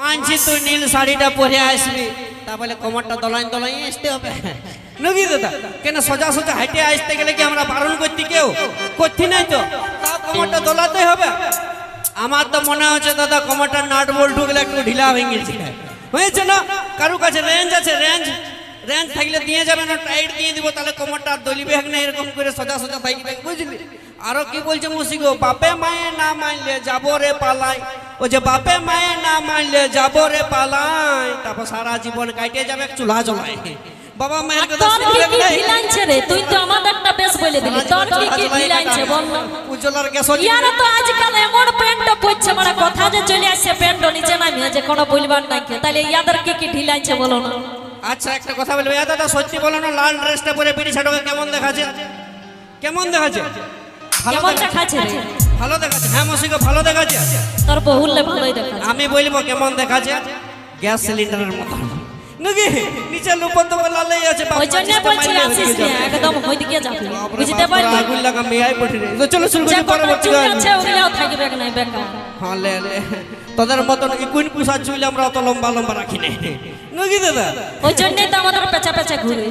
মানছি তুই নীল শাড়িটা পরে আসবি। তা বলে কোমরটা দলাই দলাই আসতে হবে। নগি দাদা, কেন সোজা সোজা হাইটে আসতে গেলে কি আমরা বারণ করতে কেউ? করছি নাই তো? তা কোমরটা দোলাতে হবে। আমার তো মনে হচ্ছে দাদা কোমরটা নাট বল ঢুকলে একটু ঢিলা হয়ে গেছে হয়েছে না? কারু কাছে রেঞ্জ আছে রেঞ্জ রেঞ্জ থাকলে দিয়ে যাবে না টাইট দিয়ে দিব, তাহলে কোমরটা দলিবে না এরকম করে সোজা সোজা থাকবে বুঝলি? আরও কি বলছে মুসিগো, বাপে মায়ে না মানলে যাব রে পালাই। ও যে বাপে মায়ে না মানলে যাব রে পালাই। তারপর সারা জীবন কাটিয়ে যাবে চুলা জ্বলাই বাবা মায়ের কথা? ঢিলাইছে রে? তুই তো আমাদেরটা বেশ বলে দিলি। তোর কি কি ঢিলাইছে বল না। উজ্জ্বলার গ্যাস ইয়ারা তো আজকাল এমন প্যান্ট পরছে মানে কথা যে চলে আসছে প্যান্ট নিচে নামিয়ে যে কোনো বলবার নাই তাহলে ইয়াদের কি কি ঢিলাইছে বলো না। আচ্ছা একটা কথা বলব। এ দাদা সত্যি বলো না লাল ড্রেসটা পরে পিড়ি ছাড়োকে কেমন দেখাচ্ছে? কেমন দেখাচ্ছে? ভালো দেখাচ্ছে। ভালো দেখাচ্ছে। হ্যাঁ মসিকে ভালো দেখাচ্ছে। তোর বহুলে ভালোই দেখাচ্ছে আমি বলব কেমন দেখাচ্ছে গ্যাস সিলিন্ডারের মতো নাকি নিচে লুপন তো লালেই আছে ওই জন্য বলছি আসিস না। একদম যাবি। বুঝতে পারলি? আগুন লাগা মেয়াই পড়ে। তো চলো শুরু করি পরবর্তী গান। থাকবে না বেকার। হ্যাঁ লে লে। তোদের মতন ইকুইন পুষা চুল আমরা অত লম্বা লম্বা রাখি নাকি দাদা। ওই জন্যই তো আমাদের পেঁচা পেঁচা ঘুরে